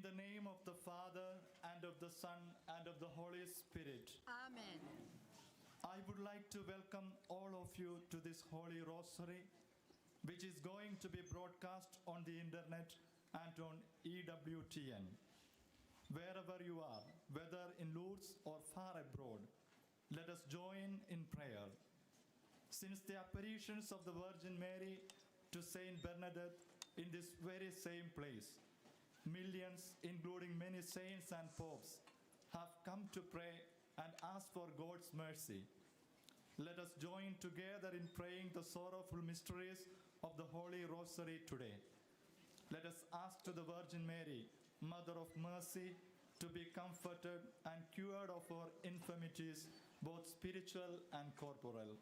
In the name of the Father, and of the Son, and of the Holy Spirit, Amen. I would like to welcome all of you to this Holy Rosary, which is going to be broadcast on the internet and on EWTN. Wherever you are, whether in Lourdes or far abroad, let us join in prayer. Since the apparitions of the Virgin Mary to Saint Bernadette in this very same place, millions, including many saints and popes, have come to pray and ask for God's mercy. Let us join together in praying the sorrowful mysteries of the Holy Rosary today. Let us ask to the Virgin Mary, Mother of Mercy, to be comforted and cured of her infirmities, both spiritual and corporal.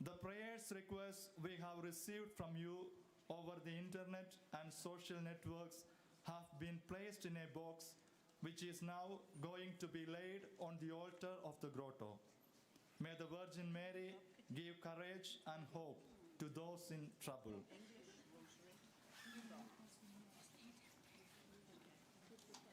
The prayers requests we have received from you over the internet and social networks have been placed in a box which is now going to be laid on the altar of the grotto. May the Virgin Mary give courage and hope to those in trouble.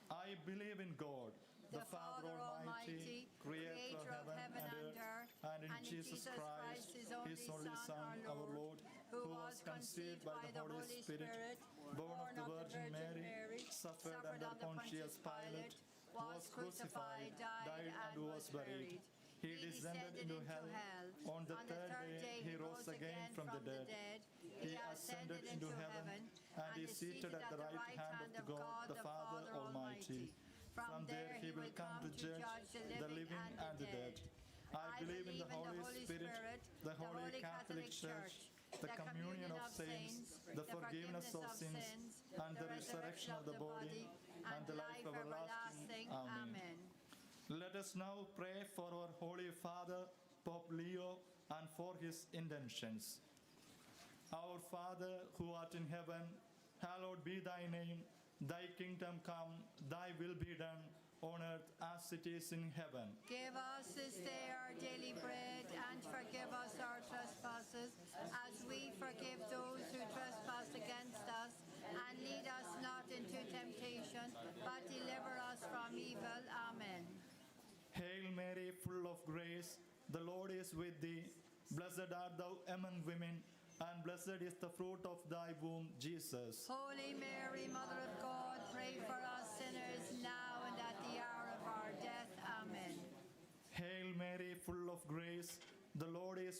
I believe in God, the, Father Almighty, creator of heaven and earth, and in Jesus Christ, his only Son, our Lord, who was conceived by the Holy Spirit, born of the Virgin Mary, suffered under Pontius Pilate, was crucified, died, and was buried. He descended into hell. On the third day, he rose again from the dead. He ascended into heaven and is seated at the right hand of God, the Father Almighty. From there, he will come to judge the living and the dead. I believe in the Holy Spirit, the Holy Catholic Church, the communion of saints, the forgiveness of sins, and the resurrection of the body, and the life everlasting. Amen. Let us now pray for our Holy Father, Pope Leo, and for his intentions. Our Father, who art in heaven, hallowed be thy name. Thy kingdom come, thy will be done, on earth as it is in heaven. Give us this day daily bread, and forgive us our trespasses, as we forgive those who trespass against us. And lead us not into temptation, but deliver us from evil. Amen. Hail Mary, full of grace, the Lord is with thee. Blessed art thou among women, and blessed is the fruit of thy womb, Jesus. Holy Mary, Mother of God, pray for us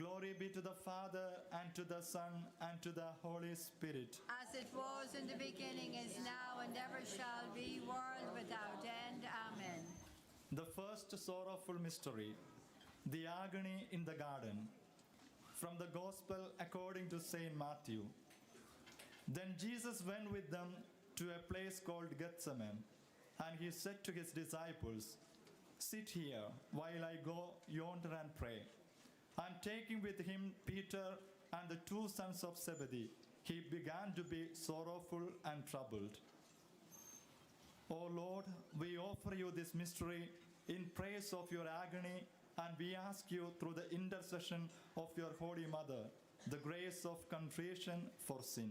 Glory be to the Father, and to the Son, and to the Holy Spirit. As it was in the beginning, is now, and ever shall be, world without end. Amen. The first sorrowful mystery, the agony in the garden. From the Gospel according to St. Matthew. Then Jesus went with them to a place called Gethsemane, and he said to his disciples, Sit here while I go yonder and pray. And taking with him Peter and the two sons of Zebedee, he began to be sorrowful and troubled. O Lord, we offer you this mystery in praise of your agony, and we ask you through the intercession of your Holy Mother, the grace of contrition for sin.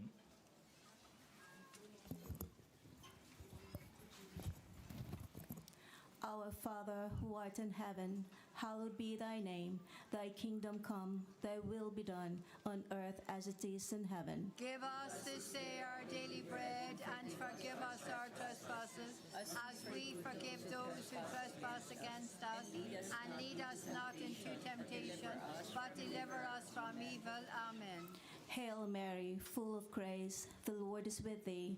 Our Father, who art in heaven, hallowed be thy name. Thy kingdom come, thy will be done, on earth as it is in heaven. Give us this day our daily bread, and forgive us our trespasses, as we forgive those who trespass against us. And lead us not into temptation, but deliver us from evil. Amen. Hail Mary, full of grace, the Lord is with thee.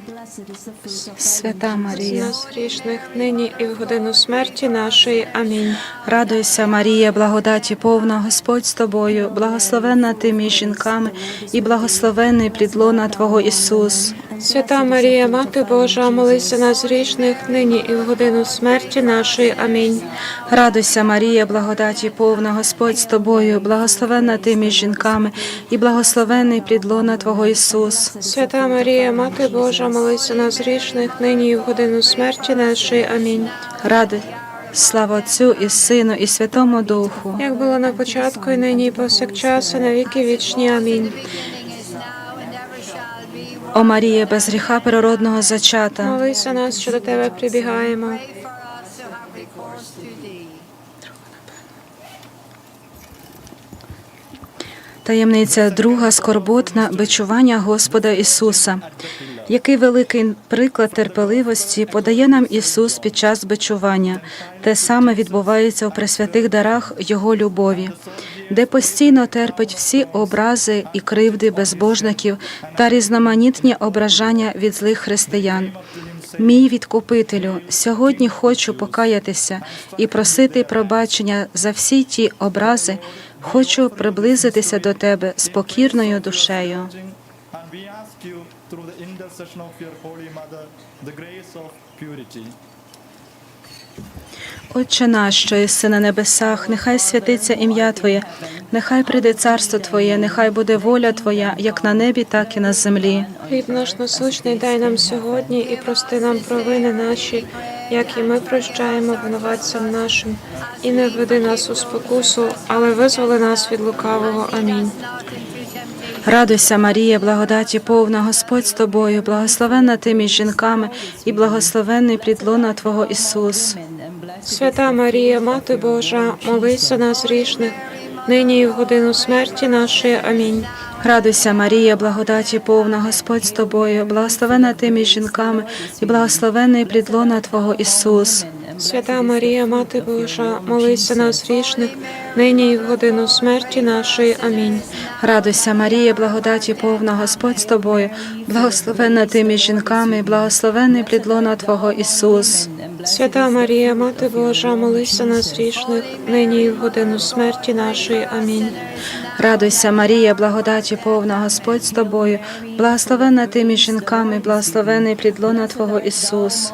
Свята Марія. Грішних, нині і в годину смерті нашої. Амінь. Радуйся, Марія, благодаті повна, Господь з тобою, благословенна ти між жінками, і благословений плід лона Твого Ісус. Свята Марія, Мати Божа, молися нас грішних, нині і в годину смерті нашої. Амінь. Радуйся, Марія, благодаті повна, Господь з тобою, благословенна ти між жінками, і благословений плід лона Твого Ісус. Свята Марія, Мати Божа, молися нас грішних, нині і в годину смерті нашої. Амінь. Ради, слава Отцю і Сину, і Святому Духу. Як було на початку, і нині, і повсякчас, і на віки вічні. Амінь. О Марія, без гріха природного зачата. Молися нас, що до тебе прибігаємо. Таємниця друга скорботна бичування Господа Ісуса. Який великий приклад терпеливості подає нам Ісус під час бичування. Те саме відбувається у пресвятих дарах Його любові, де постійно терпить всі образи і кривди безбожників та різноманітні ображання від злих християн. Мій відкупителю, сьогодні хочу покаятися і просити пробачення за всі ті образи. Хочу приблизитися до тебе з покірною душею. And we ask you, through the intercession of your Holy Mother, the grace of purity. Отче наш, що єси на небесах, нехай святиться ім'я Твоє, нехай прийде царство Твоє, нехай буде воля Твоя, як на небі, так і на землі. Хліб наш насущний дай нам сьогодні і прости нам провини наші, як і ми прощаємо винуватцям нашим. І не введи нас у спокусу, але визволи нас від лукавого. Амінь. Радуйся, Марія, благодаті повна, Господь з тобою, благословенна ти між жінками, і благословенний плід лона Твого Ісус. Свята Марія, Мати Божа, молися нас грішних, нині і в годину смерті нашої. Амінь. Радуйся, Марія, благодаті повна, Господь з тобою, благословенна ти між жінками, і благословенний плід лона Твого Ісус. Свята Марія, Мати Божа, молися нас грішних, нині і в годину смерті нашої. Амінь. Радуйся, Марія, благодаті повна, Господь з тобою, благословенна ти між жінками, і благословенний плід Твого Ісус. Свята Марія, Мати Божа, молися нас грішних, нині і в годину смерті нашої. Амінь. Радуйся, Марія, благодаті повна, Господь з тобою, благословенна ти між жінками, і благословенний плід лона Твого Ісус.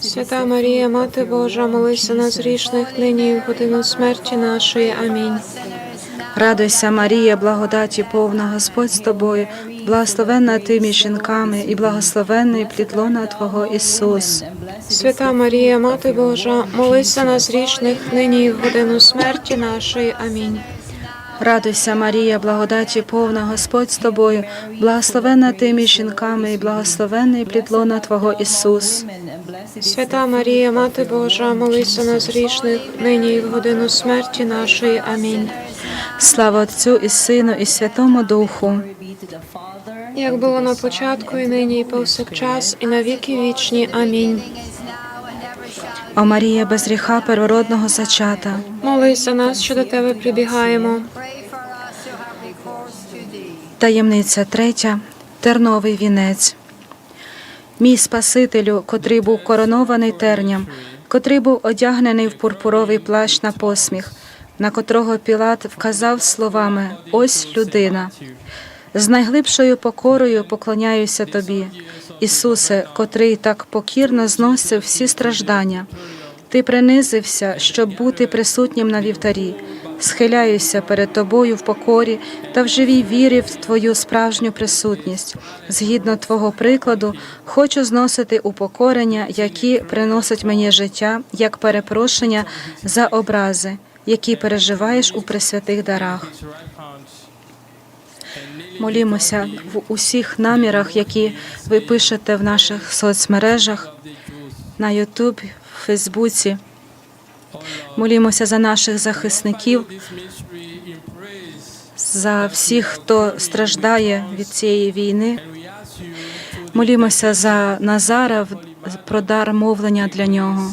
Свята Марія, Мати Божа, молись за нас грішних, нині і в годину смерті нашої. Амінь. Радуйся, Марія, благодаті повна, Господь з тобою, благословенна ти між жінками, і благословенний плід лона Твого Ісус. Свята Марія, Мати Божа, молись за нас грішних, нині і в годину смерті нашої. Амінь. Радуйся, Марія, благодаті повна, Господь з тобою, благословенна ти між жінками, і благословенний плід лона Твого Ісус. Свята Марія, Мати Божа, молись за нас грішних, нині і в годину смерті нашої. Амінь. Слава Отцю і Сину, і Святому Духу. Як було на початку, і нині, і повсякчас, і на віки вічні. Амінь. О Марія, без гріха первородного зачата. Молись за нас, що до тебе прибігаємо. Таємниця третя. Терновий вінець. Мій Спасителю, котрий був коронований терням, котрий був одягнений в пурпуровий плащ на посміх, на котрого Пілат вказав словами Ось людина. З найглибшою покорою поклоняюся тобі, Ісусе, котрий так покірно зносив всі страждання. Ти принизився, щоб бути присутнім на вівтарі. Схиляюся перед тобою в покорі та в живій вірі в твою справжню присутність. Згідно твого прикладу, хочу зносити упокорення, які приносять мені життя, як перепрошення за образи, які переживаєш у пресвятих дарах. Молімося в усіх намірах, які ви пишете в наших соцмережах на Ютуб, Фейсбуці. Молімося за наших захисників, за всіх, хто страждає від цієї війни. Молімося за Назара про дар мовлення для нього.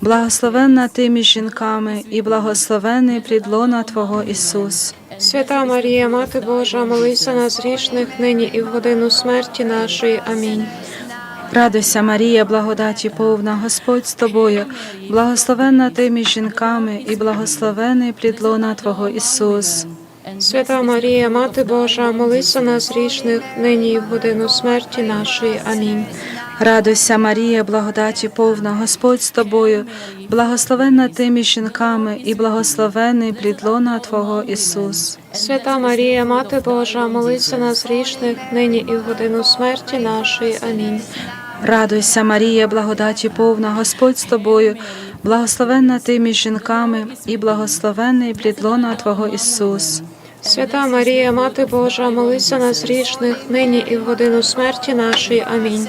благословенна ти між жінками, і благословенний плід лона Твого Ісус. Свята Марія, Мати Божа, молись за нас грішних, нині і в годину смерті нашої. Амінь. Радуйся, Марія, благодаті повна, Господь з тобою, благословенна ти між жінками, і благословений плідлона Твого Ісус. Свята Марія, Мати Божа, молись за нас грішних, нині і в годину смерті нашої. Амінь. Радуйся, Марія, благодаті повна, Господь з тобою, благословенна ти між жінками, і благословений плід лона Твого Ісус. Свята Марія, Мати Божа, молись за нас грішних, нині і в годину смерті нашої. Амінь. Радуйся, Марія, благодаті повна, Господь з тобою, благословенна ти між жінками, і благословений плід лона Твого Ісус. Свята Марія, Мати Божа, молись за нас грішних, нині і в годину смерті нашої. Амінь.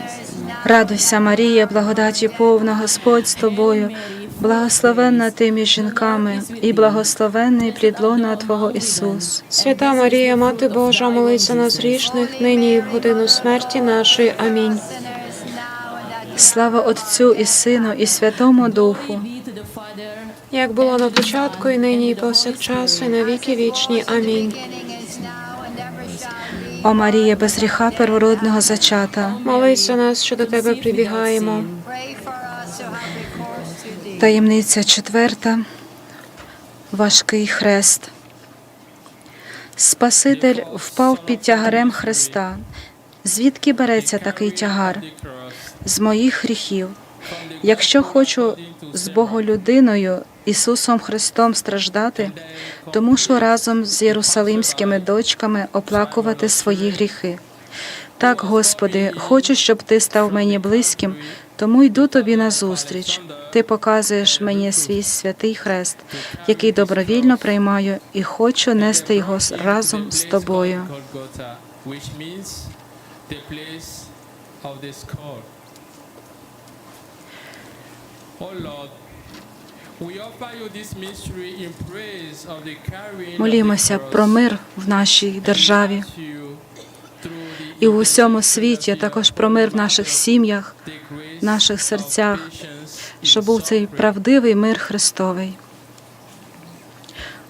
Радуйся, Марія, благодаті повна, Господь з тобою, благословенна ти між жінками, і благословенний плід лона Твого Ісус. Свята Марія, Мати Божа, молися нас грішних, нині і в годину смерті нашої. Амінь. Слава Отцю і Сину, і Святому Духу. Як було на початку, і нині, і повсякчас, і на віки вічні. Амінь. О Марія, без гріха первородного зачата, Молися нас, що до тебе прибігаємо. таємниця четверта, важкий хрест. Спаситель впав під тягарем Христа. Звідки береться такий тягар? З моїх гріхів. Якщо хочу з Боголюдиною Ісусом Христом страждати, то мушу разом з єрусалимськими дочками оплакувати свої гріхи. Так, Господи, хочу, щоб Ти став мені близьким, тому йду тобі назустріч. Ти показуєш мені свій святий хрест, який добровільно приймаю, і хочу нести його разом з тобою. Golgotha, which means the place of the skull. Oh Lord, we offer you this mystery in praise of the carrying of the Молімося про мир в нашій державі і в усьому світі, а також про мир в наших сім'ях, в наших серцях, щоб був цей правдивий мир Христовий.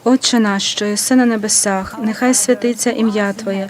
Отче наш, що єси на небесах, нехай святиться ім'я Твоє,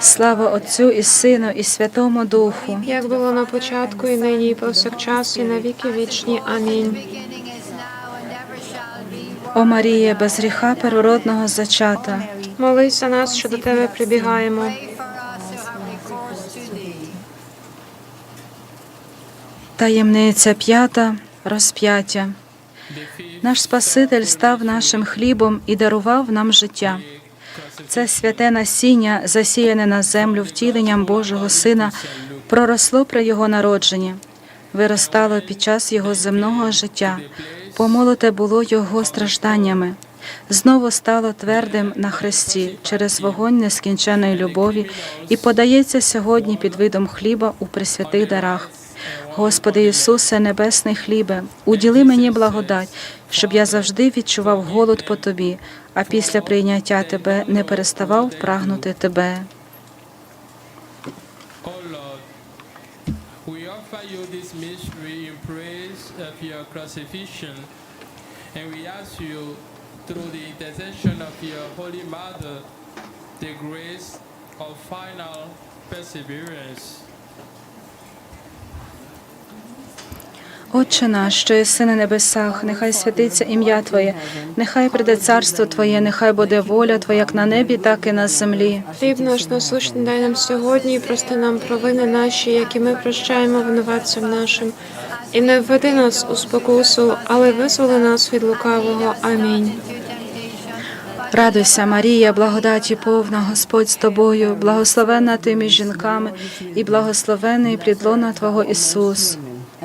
Слава Отцю і Сину, і Святому Духу. Як було на початку, і нині, і повсякчас, і на віки вічні. Амінь. О Марія, без гріха первородного зачата. Молись за нас, що до тебе прибігаємо. Таємниця п'ята розп'яття. Наш Спаситель став нашим хлібом і дарував нам життя. Це святе насіння, засіяне на землю втіленням Божого Сина, проросло при його народженні, виростало під час його земного життя, помолоте було його стражданнями, знову стало твердим на хресті через вогонь нескінченої любові і подається сьогодні під видом хліба у присвятих дарах. Господи Ісусе, Небесний хлібе, уділи мені благодать, щоб я завжди відчував голод по Тобі, а після прийняття Тебе не переставав прагнути Тебе. The grace of final perseverance. Отче наш, що єси на небесах, нехай святиться ім'я Твоє, нехай прийде царство Твоє, нехай буде воля Твоя як на небі, так і на землі. Хліб наш насущний дай нам сьогодні, і прости нам провини наші, які ми прощаємо винуватцям нашим. І не введи нас у спокусу, але визволи нас від лукавого. Амінь. Радуйся, Марія, благодаті повна, Господь з тобою, благословенна ти між жінками, і благословений плід лона Твого Ісус.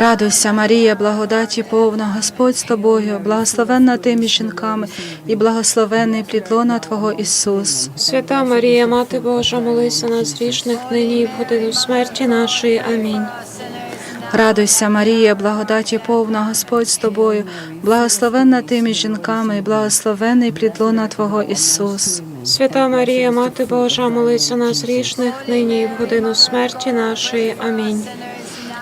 Радуйся, Марія, благодаті повна, Господь з тобою, благословенна ти між жінками, і благословений плід лона Твого Ісус. Свята Марія, Мати Божа, молися нас грішних, нині і в годину смерті нашої. Амінь. Радуйся, Марія, благодаті повна, Господь з тобою, благословенна ти між жінками, і благословений плід лона Твого Ісус. Свята Марія, Мати Божа, молися нас грішних, нині і в годину смерті нашої. Амінь.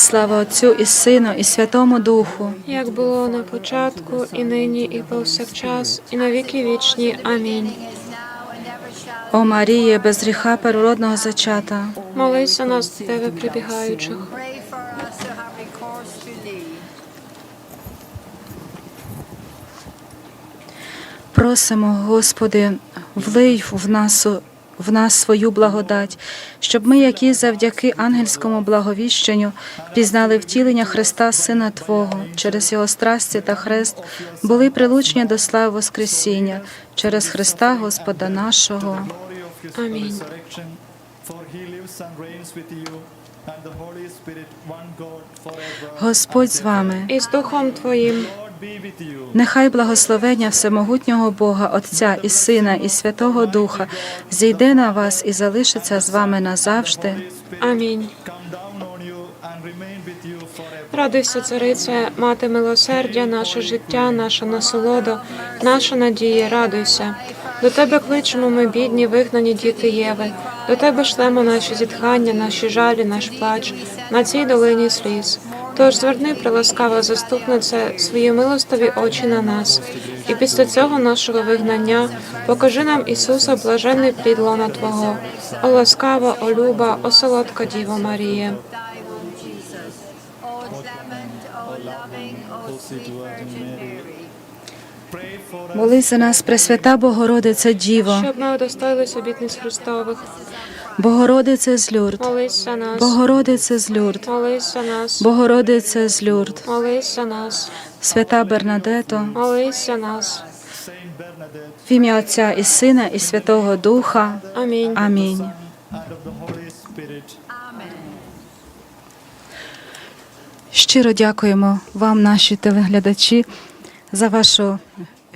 Слава Отцю і Сину, і Святому Духу. Як було на початку, і нині, і повсякчас, і на віки вічні. Амінь. О Маріє, без гріха первородного зачата, Молися нас до тебе, прибігаючих. Просимо, Господи, влий в нас, в нас свою благодать, щоб ми, які завдяки ангельському благовіщенню пізнали втілення Христа, Сина Твого, через Його страсті та хрест, були прилучені до слави Воскресіння, через Христа Господа нашого. forever. Господь з вами. І з Духом Твоїм. Нехай благословення всемогутнього Бога, Отця і Сина, і Святого Духа зійде на вас і залишиться з вами назавжди. Амінь. Радуйся, царице, мати милосердя, наше життя, наша насолода, наша надія, радуйся. До тебе кличемо ми, бідні, вигнані діти Єви. До тебе шлемо наші зітхання, наші жалі, наш плач на цій долині сліз. Тож зверни, приласкава заступнице, свої милостиві очі на нас, і після цього нашого вигнання покажи нам Ісуса, блаженний плід лона Твого, о ласкава, о люба, о солодка Діво Марія. Молись за нас, Пресвята Богородиця Діво, Щоб ми удостоїлись обітниць Христових. Богородице з Люрд, Молись за нас. Богородице з Люрд, Молись за нас. Богородице з Люрд, Молись за нас. свята Бернадето, Молись за нас. В ім'я Отця і Сина, і Святого Духа. Амінь. Амінь. Щиро дякуємо вам, наші телеглядачі, за вашу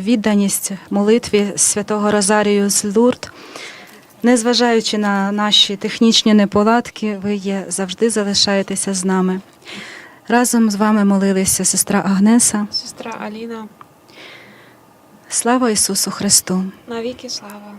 відданість молитві святого Розарію з Лурд. Незважаючи на наші технічні неполадки, ви є завжди залишаєтеся з нами. Разом з вами молилися сестра Агнеса. Сестра Аліна. Слава Ісусу Христу! Навіки слава.